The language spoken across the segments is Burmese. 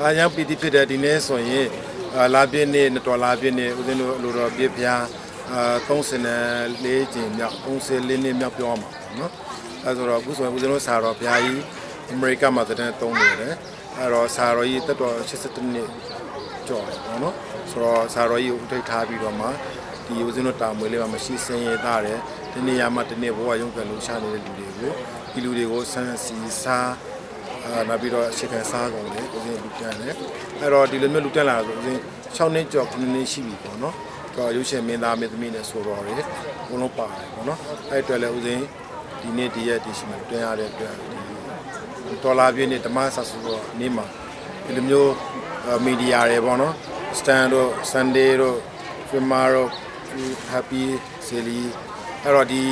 အားရန်ပီတိဖြစ်တဲ့ဒီနေ့ဆိုရင်အာလာပြည့်နေ့နှစ်တော်လာပြည့်နေ့ဦးဇင်းတို့အလိုတော်ပြည့်ဖျားအာ34ကျင်မြောက်34နှစ်မြောက်ပြောမှာပေါ့နော်အဲဆိုတော့အခုဆိုရင်ဦးဇင်းတို့စာတော်ဘုရားကြီးအမေရိကမှာတည်းတုံးနေတယ်အဲတော့စာတော်ကြီးတက်တော်82နှစ်ကျော်တယ်ပေါ့နော်ဆိုတော့စာတော်ကြီးကိုဥထိတ်ထားပြီးတော့မှဒီဦးဇင်းတို့တာမွေလေးမှာမရှိစင်ရသားတယ်ဒီနေရာမှာဒီနေ့ဘဝရုံးကန်လို့ရှာနေတဲ့လူတွေကိုဒီလူတွေကိုဆန်းစီစား အာနောက်ပြီးတော့အခြေခံစားကုန်တယ်ဦးဇင်းလူတန်းတယ်အဲ့တော့ဒီလိုမျိုးလူတန်းလာဆိုဦးဇင်း6နှစ်ကျော်9နှစ်ရှိပြီပေါ့နော်တော့ရုပ်ရှင်မင်းသားမင်းသမီးနဲ့ဆိုတော့လေအကုန်လုံးပါတယ်ပေါ့နော်အဲ့အတွက်လည်းဦးဇင်းဒီနေ့ဒီရက်ဒီရှိမှတွန်းရတဲ့အတွက်ဒီဒေါ်လာပြည့်နေ့ဓမ္မဆတ်ဆိုတော့နေ့မှာဒီလိုမျိုးမီဒီယာတွေပေါ့နော် stand တို့ sunday တို့ filmer တို့ happy silly အဲ့တော့ဒီ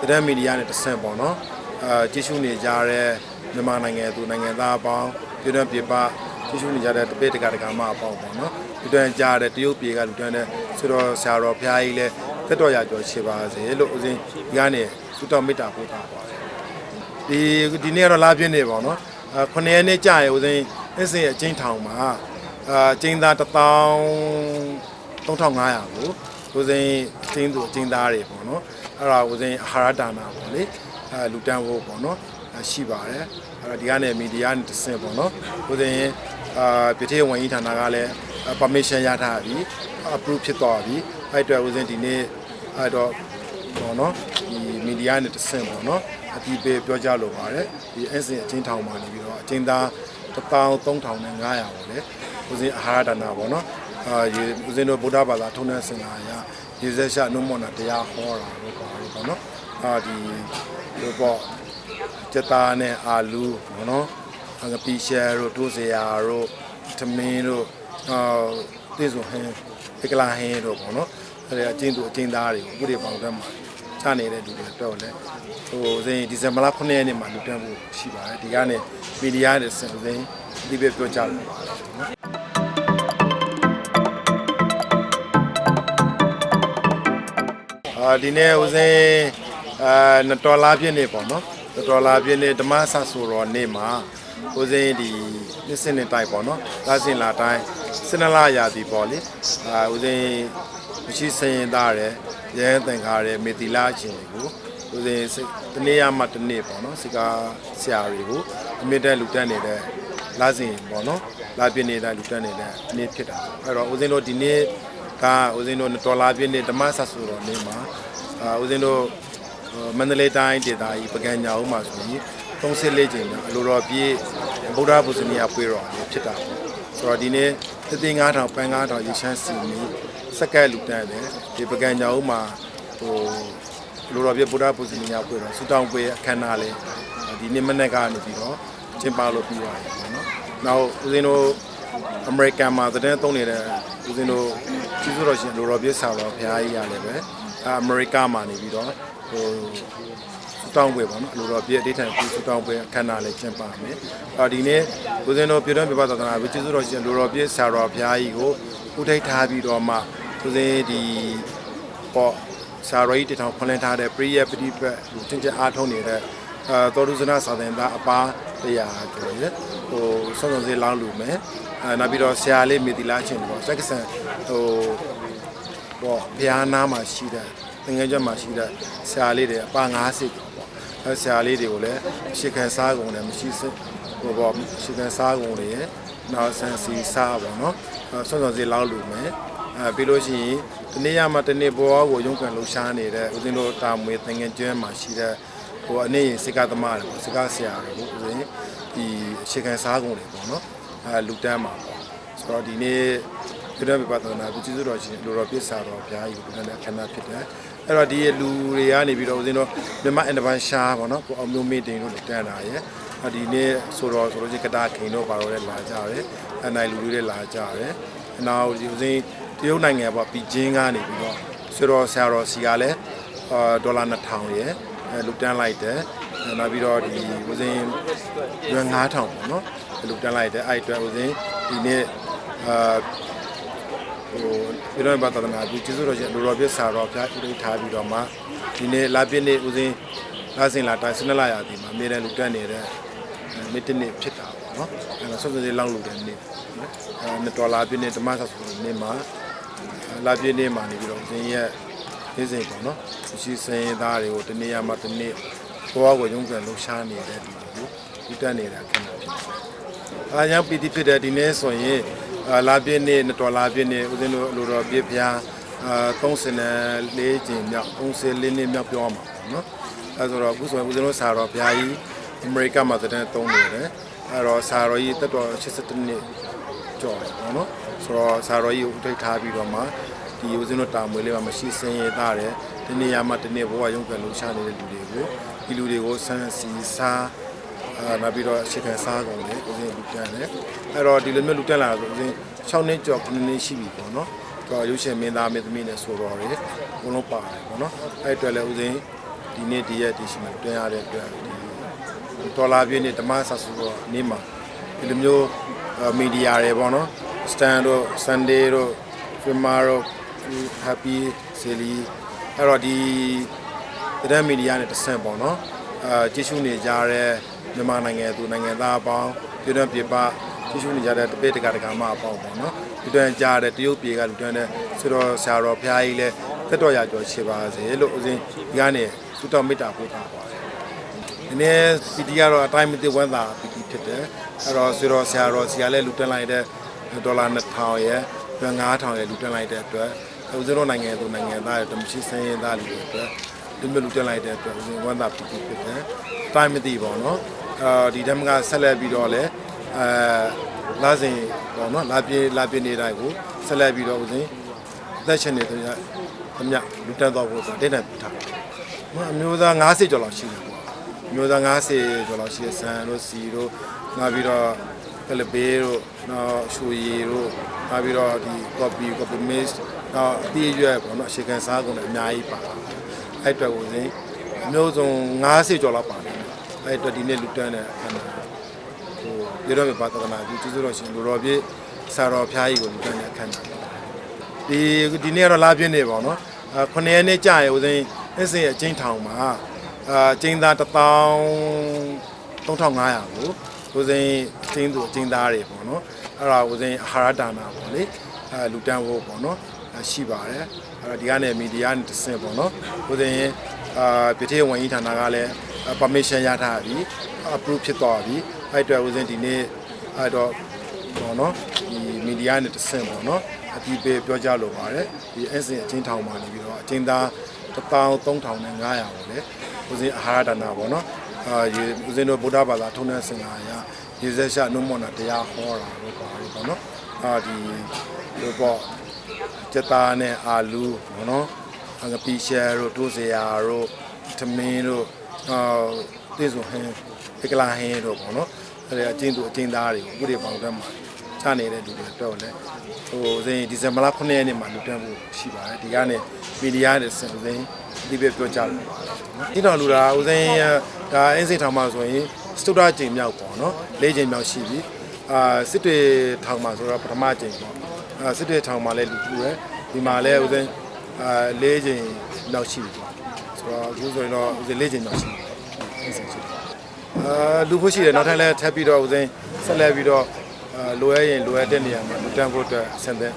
သတင်းမီဒီယာနဲ့တဆင့်ပေါ့နော်အာကြည့်ရှုနေကြတဲ့ မြန်မာနိုင်ငံသူနိုင်ငံသားအပေါင်းပြည်တွင်းပြည်ပကြည့်ရှုနေကြတဲ့တပိတ်တကတကမအပေါင်းပေါ့နော်ဒီတွင်ကြားတဲ့တရုတ်ပြည်ကလူတွင်တဲ့ဆိုတော့ဆရာတော်ဘုရားကြီးလည်းတက်တော်ရကျော်ရှိပါစေလို့ဦးဇင်းဒီကနေသုတော်မေတ္တာပို့တာပါတယ်ဒီဒီနေ့ကတော့လာပြည့်နေပေါ့နော်အာခုနှစ်ရက်နေ့ကြာရဦးဇင်းအင်းစင်ရဲ့အချင်းထောင်မှာအာကျင်းသား1000 3500ကိုဦးဇင်းအချင်းသူအချင်းသားတွေပေါ့နော်အဲ့ဒါဦးဇင်းအာဟာရဒါနာပေါ့လေအဲလူတန်းဖို့ပေါ့နော်အဲ ရှိပါတယ်အဲ့တော့ဒီကနေမီဒီယာနဲ့တဆင့်ပေါ့နော်ဦးဇင်းအာပြည်ထောင်ဝန်ကြီးဌာနကလည်း permission ရထားပြီ approve ဖြစ်သွားပြီအဲ့အတွက်ဦးဇင်းဒီနေ့အဲ့တော့ပေါ့နော်ဒီမီဒီယာနဲ့တဆင့်ပေါ့နော်အတီးပေးပြောကြလိုပါတယ်ဒီအစင်အချင်းထောင်မှာနေပြီးတော့အချင်းသား13500နဲ့900ပေါ့လေဦးဇင်းအာဟာရဒါနာပေါ့နော်အာရေဦးဇင်းတို့ဗုဒ္ဓဘာသာထုံးတဲ့စင်လာအရရေစက်ရှနုမောနာတရားဟောတာလို့ပါလို့ပေါ့နော်အာဒီလိုပေါ့ စက်သားနဲ့အာလူပေါ့နော်ငပီရှယ်တို့တိုးစရာတို့သမင်းတို့အာတိဆိုဟင်းဧကလာဟင်းတို့ပေါ့နော်အဲ့ဒါအချင်းသူအချင်းသားတွေကိုအခုဒီပေါင်းတက်မှာချနေတဲ့လူတွေတော့လေဟိုစိန်ဒီဇင်ဘာလ9ရက်နေ့မှာလူတက်ဖို့ရှိပါတယ်ဒီကနေမီဒီယာနဲ့စင်စိန်ဒီပဲပြောကြလို့ပါတယ်နော်အာဒီနေ့ဦးစင်းအာနတော်လာပြည့်နေ့ပေါ့နော်န တော်လာပြည့်နေ့ဓမ္မဆတ်ဆိုတော်နေ့မှာဦးစင်းဒီနှစ်စင်းနှစ်တိုက်ပေါ့နော်လာစင်လာတိုင်းစနလာရာသီပေါ့လေအာဦးစင်းမရှိစရင်သားတယ်ရဲသင်္ခါရမေတီလာခြင်းတွေကိုဦးစင်းစိတ်တနေ့ရမှတနေ့ပေါ့နော်စိကာဆရာတွေကိုအမြင့်တဲ့လူတက်နေတဲ့လာစဉ်ပေါ့နော်လာပြည့်နေတဲ့လူတက်နေတဲ့နေ့ဖြစ်တာအဲ့တော့ဦးစင်းတို့ဒီနေ့ကဦးဇင်းတို့တော်လာပြည့်နေ့ဓမ္မဆက်ဆိုတော်နေ့မှာအာဦးဇင်းတို့ မန္တလေးတိုင်းဒေသကြီးပကံညာဦးမှာဆိုရင်34ကျင်းအလိုတော်ပြည့်ဗုဒ္ဓဘုဇနီယပွေတော်လေးဖြစ်တာပေါ့ဆိုတော့ဒီနေ့သတိ9000ပန်း9000ရေချမ်းစီမီစက္ကန့်လူတန်းတယ်ဒီပကံညာဦးမှာဟိုလိုတော်ပြည့်ဗုဒ္ဓဘုဇနီယပွေတော်ဆူတောင်းပွေအခမ်းအနားလေးဒီနေ့မနေ့ကနေပြီးတော့ကျင်းပလို့ပြီးသွားပြီပေါ့နော်နောက်ဦးဇင်းတို့အမေရိကန်မှာသတင်းသုံးနေတဲ့ဦးဇင်းတို့ကျေးဇူးတော်ရှင်လိုတော်ပြည့်စာတော်ဘုရားကြီးရတယ်ပဲအဲအမေရိကမှာနေပြီးတော့ ဟိုစတောင်းပွဲပေါ့နော်လိုတော်ပြည့်အဋ္ဌံပြုစတောင်းပွဲအခမ်းအနားလေးကျင်းပမယ်အော်ဒီနေ့ဦးဇင်းတို့ပြည်တော်ပြပသာသနာ့ကျေးဇူးတော်ရှင်လိုတော်ပြည့်စာတော်ဘုရားကြီးကိုဥထိတ်ထားပြီးတော့မှဦးဇင်းဒီပေါ့စာရောကြီးတထောင်ဖွင့်လှစ်ထားတဲ့ပရိယပတိပတ်ဟိုချင်းချင်းအားထုတ်နေတဲ့အာတော်ရုဇနာသာသနာအပါတရားကျော်ရဟိုဆုံးဆုံးစေးလောင်းလူမယ်အဲနောက်ပြီးတော့ဆရာလေးမေတီလာချင်းပေါ့စက္ကစံဟို ပေါ့ဘုရားနာမှာရှိတဲ့သင်္ကန်းကျွတ်မှာရှိတဲ့ဆရာလေးတွေအပါ90ကျော်ပေါ့အဲဆရာလေးတွေကိုလည်းရှေခံစားကုန်တယ်မရှိစဟိုပေါ့ရှေခံစားကုန်တွေရဲ့နောက်ဆန်စီစားပေါ့နော်အဲဆုံးဆုံးစေးလောင်းလူမယ်အဲပြီးလို့ရှိရင်ဒီနေ့ရမှာတနေ့ဘောကိုရုံးကန်လှူရှားနေတဲ့ဦးဇင်းတို့တာမွေသင်္ကန်းကျွန်းမှာရှိတဲ့ဟိုအနေရင်စိကသမားတွေပေါ့စိကဆရာတွေပေါ့ဦးဇင်းဒီရှေခံစားကုန်တွေပေါ့နော်အဲလူတန်းမှာပေါ့ဆိုတော့ဒီနေ့ ပြည့်တဲ့ပပသနာကိုကျေးဇူးတော်ရှင်လူတော်ပြစ်စာတော်ဘုရားကြီးကိုလည်းခဏဖြစ်တယ်အဲ့တော့ဒီလူတွေကနေပြီးတော့ဦးဇင်းတို့မြန်မာအန်ဒဗန်ရှာပေါ့နော်ကိုအောင်မျိုးမေးတင်တို့တန်းတာရဲ့အဒီနေ့ဆိုတော့ဆိုလို့ချင်းကတာခင်တို့ပါတော့လည်းလာကြတယ်အနိုင်လူတွေလည်းလာကြတယ်နောက်ဒီဦးဇင်းတရုတ်နိုင်ငံပေါ့ပီဂျင်းကနေပြီးတော့ဆိုတော့ဆရာတော်စီကလည်းအာဒေါ်လာ2000ရဲ့အဲလူတန်းလိုက်တယ်နောက်ပြီးတော့ဒီဦးဇင်းရွယ်9000ပေါ့နော်လူတန်းလိုက်တယ်အဲ့အတွက်ဦးဇင်းဒီနေ့အာ ဟိုပြည်တော်ဘာသာနာပြုကျေးဇူးတော်ရှင်လူတော်ပြစ်စာတော်ဖျားဥဒိထားပြီးတော့မှဒီနေ့လာပြည့်နေ့ဦးဇင်းလာစင်လာတိုင်းစနလာရာဒီမှာအမြဲတမ်းလူတက်နေတဲ့မိတ္တနေ့ဖြစ်တာပေါ့နော်အဲ့တော့ဆွတ်ဆွတ်လေးလောက်လို့တဲ့နေ့နော်အဲနှစ်ဒေါ်လာပြည့်နေ့ဓမ္မဆဆိုတဲ့နေ့မှာလာပြည့်နေ့မှာနေပြီးတော့ဇင်းရဲ့နေ့စဉ်ပေါ့နော်ရှိစင်သားတွေကိုတနေ့ရမှတနေ့ဘဝကိုရုံးကန်လှူရှားနေတဲ့ဒီကိုဒီတက်နေတာခဏဖြစ်တယ် အားကြောင့်ပီတိဖြစ်တဲ့ဒီနေ့ဆိုရင်အာလာပြည့်နေ့နှစ်ဒေါ်လာပြည့်နေ့ဦးဇင်းတို့လိုတော်ပြည့်ဖျားအာ34ကျင်းမြောက်34နှစ်မြောက်ပြောရမှာပေါ့နော်အဲဆိုတော့အခုဆိုရင်ဦးဇင်းတို့စာတော်ဘုရားကြီးအမေရိကမှာတဲ့တုံးနေတယ်အဲတော့စာတော်ကြီးတက်တော်82နှစ်ကျော်တယ်ပေါ့နော်ဆိုတော့စာတော်ကြီးကိုဥထိတ်ထားပြီးတော့မှဒီဦးဇင်းတို့တာမွေလေးမှာမရှိစင်ရသားတယ်ဒီနေရာမှာဒီနေ့ဘဝရုံးကန်လို့ရှာနေတဲ့လူတွေကိုဒီလူတွေကိုဆန်းစီစား အာနောက်ပြီးတော့အခြေခံစားကုန်တယ်ဦးဇင်းလူတန်းတယ်အဲတော့ဒီလိုမျိုးလူတန်းလာဆိုဦးဇင်း6နှစ်ကျော်9နှစ်ရှိပြီပေါ့နော်တော့ရုပ်ရှင်မင်းသားမင်းသမီးနဲ့ဆိုတော်တယ်အကုန်လုံးပါတယ်ပေါ့နော်အဲ့အတွက်လည်းဦးဇင်းဒီနေ့ဒီရက်ဒီရှိမှတွင်ရတဲ့အတွက်ဒီဒေါ်လာပြည့်နေ့ဓမ္မဆာဆိုတော့နေ့မှာဒီလိုမျိုးမီဒီယာတွေပေါ့နော် stand တို့ sunday တို့ filmer တို့ happy silly အဲ့တော့ဒီတဲ့မီဒီယာနဲ့တဆင့်ပေါ့နော်အာကြည့်ရှုနေကြတဲ့ မြန်မာနိုင်ငံသူနိုင်ငံသားအပေါင်းပြည်တွင်းပြည်ပကြည့်ရှုနေကြတဲ့တပိတ်တကတကမအပေါင်းပေါ့နော်ဒီတွင်ကြားတဲ့တရုတ်ပြည်ကလူတွင်တဲ့ဆိုတော့ဆရာတော်ဘုရားကြီးလည်းသက်တော်ရကျော်ရှိပါစေလို့ဦးဇင်းဒီကနေဆုတောင်းမေတ္တာပို့တာပါတယ်။ဒီနေ့ပီတီကတော့အတိုင်းမသိဝမ်းသာပီတီဖြစ်တယ်။အဲ့တော့ဆိုတော့ဆရာတော်ဆရာလည်းလူတက်လိုက်တဲ့ဒေါ်လာ2000ရဲ့ပြန်9000ရဲ့လူတက်လိုက်တဲ့အတွက်ဦးဇင်းတို့နိုင်ငံသူနိုင်ငံသားရဲ့တမရှိစင်းရင်သားလူတွေအတွက် ဒီမျိုးလူတက်လိုက်တဲ့အတွက်ဦးဇင်းဝမ်းသာပီတီဖြစ်တယ်။အတိုင်းမသိပါတော့။အာဒီဓမ္မကဆက်လက်ပြီးတော့လည်းအဲလာစဉ်ပေါ့နော်လာပြေးလာပြေးနေတိုင်းကိုဆက်လက်ပြီးတော့ဦးဇင်းအသက်ရှင်နေတဲ့ခမလူတက်တော့ဖို့ဆိုတဲ့တဲ့ထားပါဟိုအမျိုးသား90ကျော်လောက်ရှိတယ်ပေါ့အမျိုးသား90ကျော်လောက်ရှိတဲ့ဆန်တို့စီတို့နောက်ပြီးတော့ကလဘေးတို့နောက်ရှူရီတို့နောက်ပြီးတော့ဒီ copy copy mist နောက်အတိအရွက်ပေါ့နော်အရှိကန်စားကုန်လည်းအများကြီးပါ အဲ့အတွက်ကိုစင်းအမျိုးစုံ90ကျော်လောက်ပါတယ်အဲ့အတွက်ဒီနေ့လူတန်းတဲ့အခါမှာဟိုရတော့ဘာသာနာဒီကျေးဇူးတော်ရှင်လူတော်ပြည့်ဆရာတော်ဖျားကြီးကိုလူတန်းတဲ့အခါမှာဒီဒီနေ့ကတော့လာပြည့်နေပါတော့အာ9ရက်နေ့ကြာရေဦးစင်းအစ်စင်ရဲ့အချင်းထောင်မှာအာကျင်းသား13500ကိုဦးစင်းအချင်းသူအချင်းသားတွေပေါ့နော်အဲ့ဒါဦးစင်းအာဟာရဒါနာပေါ့လေအဲလူတန်းဖို့ပေါ့နော်အဲ ရှိပါတယ်အဲ့တော့ဒီကနေမီဒီယာနဲ့တဆင့်ပေါ့နော်ဦးစင်းအာပြည်ထောင်ဝန်ကြီးဌာနကလည်း permission ရထားပြီ approve ဖြစ်သွားပြီအဲ့အတွက်ဦးစင်းဒီနေ့အဲ့တော့ပေါ့နော်ဒီမီဒီယာနဲ့တဆင့်ပေါ့နော်အတီးပေးပြောကြလိုပါတယ်ဒီအစင်အချင်းထောင်မှာနေပြီးတော့အချင်းသား13500နဲ့900ပေါ့လေဦးစင်းအာဟာရဒါနာပေါ့နော်အာရေဦးစင်းတို့ဗုဒ္ဓဘာသာထုံးတဲ့စင်လာရရေစက်ရှနုမောနာတရားဟောတာလို့ပါတယ်ပေါ့နော်အာဒီလိုပေါ့ စက်သားနဲ့အာလူပေါ့နော်အငပီရှယ်တို့တိုးစရာတို့သမင်းတို့အာတေဆိုဟင်းဧကလာဟင်းတို့ပေါ့နော်အဲ့ဒါအချင်းသူအချင်းသားတွေကိုဥပဒေပေါင်းတက်မှာချနေတဲ့လူတွေတော့လည်းဟိုစင်ဒီဇင်ဘာလ9ရက်နေ့မှာလူတန်းဖို့ရှိပါတယ်ဒီကနေမီဒီယာနဲ့စင်စင်ဒီပဲပြောကြလို့ပါတယ်နော်ဒီတော်လူတာဦးစင်ဒါအင်းစိတ်ထောင်မှာဆိုရင်စတုဒ္ဒကျိန်မြောက်ပေါ့နော်၄ကျိန်မြောက်ရှိပြီအာစစ်တွေထောင်မှာဆိုတော့ပထမကျိန်ပေါ့အာ စစ်တွေထောင်မှာလည်းလူလူရယ်ဒီမှာလည်းဦးစင်အာ၄ကျိန်မြောက်ရှိပြီပေါ့ဆိုတော့အခုဆိုရင်တော့ဦးစင်၄ကျိန်မြောက်ရှိပြီအင်းစိတ်ရှိတယ်အာလူဖို့ရှိတယ်နောက်ထပ်လည်းထပ်ပြီးတော့ဦးစင်းဆက်လက်ပြီးတော့အာလိုရရင်လိုရတဲ့နေရာမှာလူတန်းဖို့အတွက်ဆင်သက်